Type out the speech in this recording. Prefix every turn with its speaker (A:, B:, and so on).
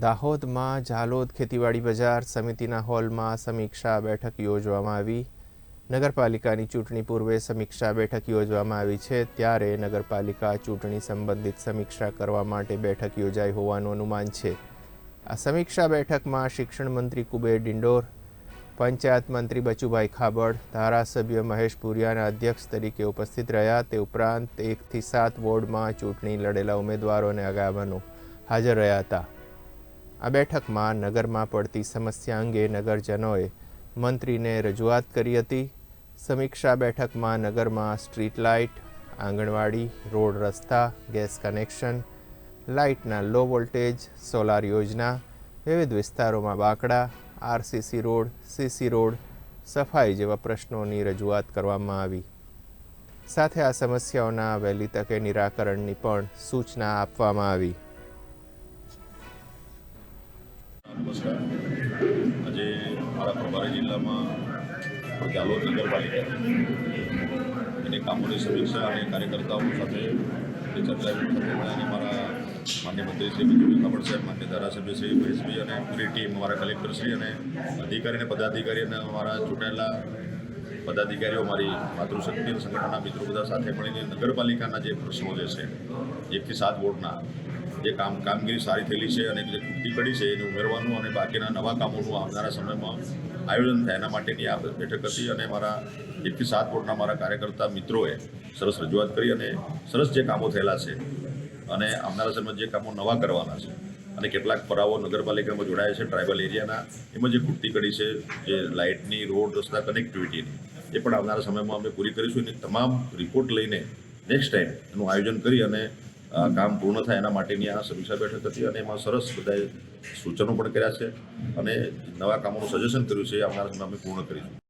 A: દાહોદમાં ઝાલોદ ખેતીવાડી બજાર સમિતિના હોલમાં સમીક્ષા બેઠક યોજવામાં આવી. નગરપાલિકાની ચૂંટણી પૂર્વે સમીક્ષા બેઠક યોજવામાં આવી છે, ત્યારે નગરપાલિકા ચૂંટણી સંબંધિત સમીક્ષા કરવા માટે બેઠક યોજાઈ હોવાનું અનુમાન છે. આ સમીક્ષા બેઠકમાં શિક્ષણ મંત્રી કુબેર ડિંડોર, પંચાયત મંત્રી બચુભાઈ ખાબડ, ધારાસભ્ય મહેશ પુરિયાના અધ્યક્ષ તરીકે ઉપસ્થિત રહ્યા. તે ઉપરાંત એકથી સાત વોર્ડમાં ચૂંટણી લડેલા ઉમેદવારો અને હાજર રહ્યા હતા. આ બેઠકમાં નગરમાં પડતી સમસ્યા અંગે નગરજનોએ મંત્રીને રજૂઆત કરી હતી. સમીક્ષા બેઠકમાં નગરમાં સ્ટ્રીટ લાઇટ, આંગણવાડી, રોડ રસ્તા, ગેસ કનેક્શન, લાઇટના લો વોલ્ટેજ, સોલાર યોજના, વિવિધ વિસ્તારોમાં બાકડા, આરસીસી રોડ, સીસી રોડ, સફાઈ જેવા પ્રશ્નોની રજૂઆત કરવામાં આવી. સાથે આ સમસ્યાઓના વહેલી તકે નિરાકરણની પણ સૂચના આપવામાં આવી.
B: નમસ્કાર. આજે મારા પ્રભારી જિલ્લામાં જાલોદ નગરપાલિકા એની કામોની સમીક્ષા અને કાર્યકર્તાઓ સાથે જે ચર્ચા અને મારા માન્ય મંત્રી શ્રી બીજુભાઈ કાપડ સાહેબ, માન્ય ધારાસભ્ય શ્રી મહેશભાઈ અને પૂરી ટીમ, અમારા કલેક્ટરશ્રી અને અધિકારી અને પદાધિકારી અને અમારા ચૂંટાયેલા પદાધિકારીઓ મારી માતૃશક્તિ સંગઠનના મિત્રો બધા સાથે મળીને નગરપાલિકાના જે પ્રશ્નો જે છે એકથી સાત વોર્ડના જે કામ કામગીરી સારી થયેલી છે અને જે ખૂટી પડી છે એને ઉમેરવાનું અને બાકીના નવા કામોનું આવનારા સમયમાં આયોજન થાય એના માટેની આ બેઠક હતી અને મારા એકથી સાત બોર્ડના મારા કાર્યકર્તા મિત્રોએ સરસ રજૂઆત કરી અને સરસ જે કામો થયેલા છે અને આવનારા સમયમાં જે કામો નવા કરવાના છે અને કેટલાક પરાવો નગરપાલિકામાં જોડાયા છે ટ્રાઇબલ એરિયાના, એમાં જે ખૂટતી કડી છે, જે લાઇટની, રોડ રસ્તા કનેક્ટિવિટીની એ પણ આવનારા સમયમાં અમે પૂરી કરીશું એની તમામ રિપોર્ટ લઈને નેક્સ્ટ ટાઈમ એનું આયોજન કરી અને કામ પૂર્ણ થાય એના માટેની આ સમીક્ષા બેઠક હતી અને એમાં સરસ બધાએ સૂચનો પણ કર્યા છે અને નવા કામોનું સજેશન કર્યું છે આવનારા સમયમાં અમે પૂર્ણ કરીશું.